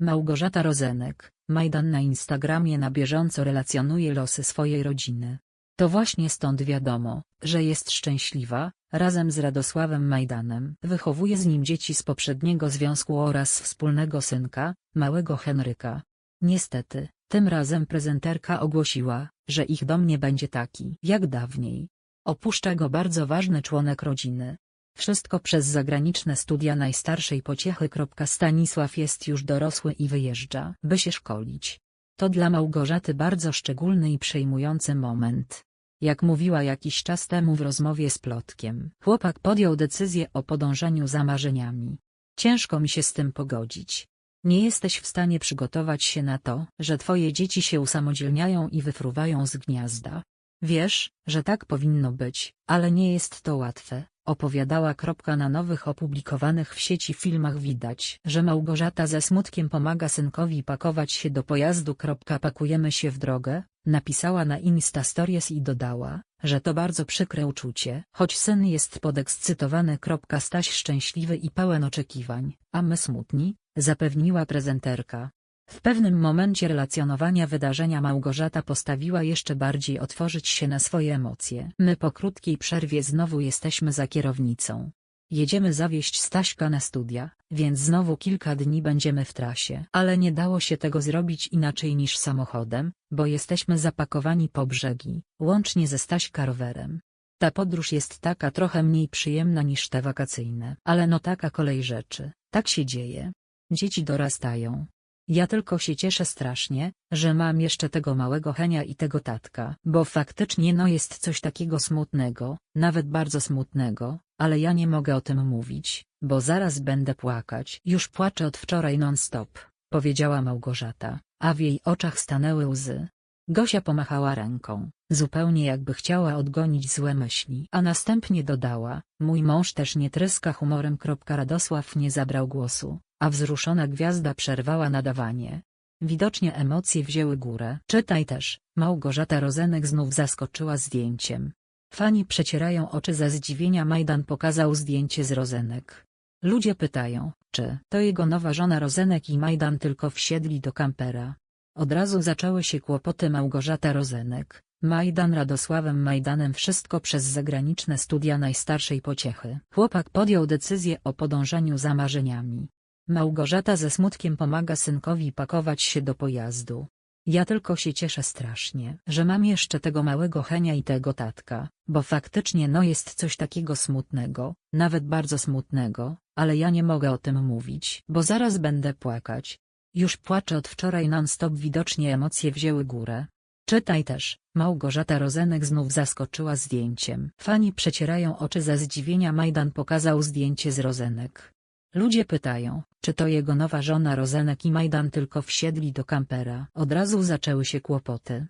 Małgorzata Rozenek, Majdan na Instagramie na bieżąco relacjonuje losy swojej rodziny. To właśnie stąd wiadomo, że jest szczęśliwa, razem z Radosławem Majdanem. Wychowuje z nim dzieci z poprzedniego związku oraz wspólnego synka, małego Henryka. Niestety, tym razem prezenterka ogłosiła, że ich dom nie będzie taki jak dawniej. Opuszcza go bardzo ważny członek rodziny. Wszystko przez zagraniczne studia najstarszej pociechy. Stanisław jest już dorosły i wyjeżdża, by się szkolić. To dla Małgorzaty bardzo szczególny i przejmujący moment. Jak mówiła jakiś czas temu w rozmowie z Plotkiem, chłopak podjął decyzję o podążaniu za marzeniami. Ciężko mi się z tym pogodzić. Nie jesteś w stanie przygotować się na to, że twoje dzieci się usamodzielniają i wyfruwają z gniazda. Wiesz, że tak powinno być, ale nie jest to łatwe, opowiadała. Na nowych opublikowanych w sieci filmach widać, że Małgorzata ze smutkiem pomaga synkowi pakować się do pojazdu. Pakujemy się w drogę, napisała na Insta Stories i dodała, że to bardzo przykre uczucie, choć syn jest podekscytowany. Staś szczęśliwy i pełen oczekiwań, a my smutni, zapewniła prezenterka. W pewnym momencie relacjonowania wydarzenia Małgorzata postawiła jeszcze bardziej otworzyć się na swoje emocje. My po krótkiej przerwie znowu jesteśmy za kierownicą. Jedziemy zawieść Staśka na studia, więc znowu kilka dni będziemy w trasie. Ale nie dało się tego zrobić inaczej niż samochodem, bo jesteśmy zapakowani po brzegi, łącznie ze Staśka rowerem. Ta podróż jest taka trochę mniej przyjemna niż te wakacyjne. Ale no taka kolej rzeczy, tak się dzieje. Dzieci dorastają, ja tylko się cieszę strasznie, że mam jeszcze tego małego Henia i tego tatka, bo faktycznie no jest coś takiego smutnego, nawet bardzo smutnego, ale ja nie mogę o tym mówić, bo zaraz będę płakać. Już płaczę od wczoraj non-stop, powiedziała Małgorzata, a w jej oczach stanęły łzy. Gosia pomachała ręką, zupełnie jakby chciała odgonić złe myśli, a następnie dodała, mój mąż też nie tryska humorem. Radosław nie zabrał głosu, a wzruszona gwiazda przerwała nadawanie. Widocznie emocje wzięły górę. Czytaj też, Małgorzata Rozenek znów zaskoczyła zdjęciem. Fani przecierają oczy ze zdziwienia Majdan pokazał zdjęcie z Rozenek. Ludzie pytają, czy to jego nowa żona Rozenek i Majdan tylko wsiedli do kampera. Od razu zaczęły się kłopoty Małgorzata Rozenek, Majdan Radosławem Majdanem wszystko przez zagraniczne studia najstarszej pociechy. Chłopak podjął decyzję o podążaniu za marzeniami. Małgorzata ze smutkiem pomaga synkowi pakować się do pojazdu. Ja tylko się cieszę strasznie, że mam jeszcze tego małego Henia i tego tatka, bo faktycznie no jest coś takiego smutnego, nawet bardzo smutnego, ale ja nie mogę o tym mówić, bo zaraz będę płakać. Już płaczę od wczoraj non-stop widocznie emocje wzięły górę. Czytaj też, Małgorzata Rozenek znów zaskoczyła zdjęciem. Fani przecierają oczy ze zdziwienia Majdan pokazał zdjęcie z Rozenek. Ludzie pytają, czy to jego nowa żona Rozenek i Majdan tylko wsiedli do kampera. Od razu zaczęły się kłopoty.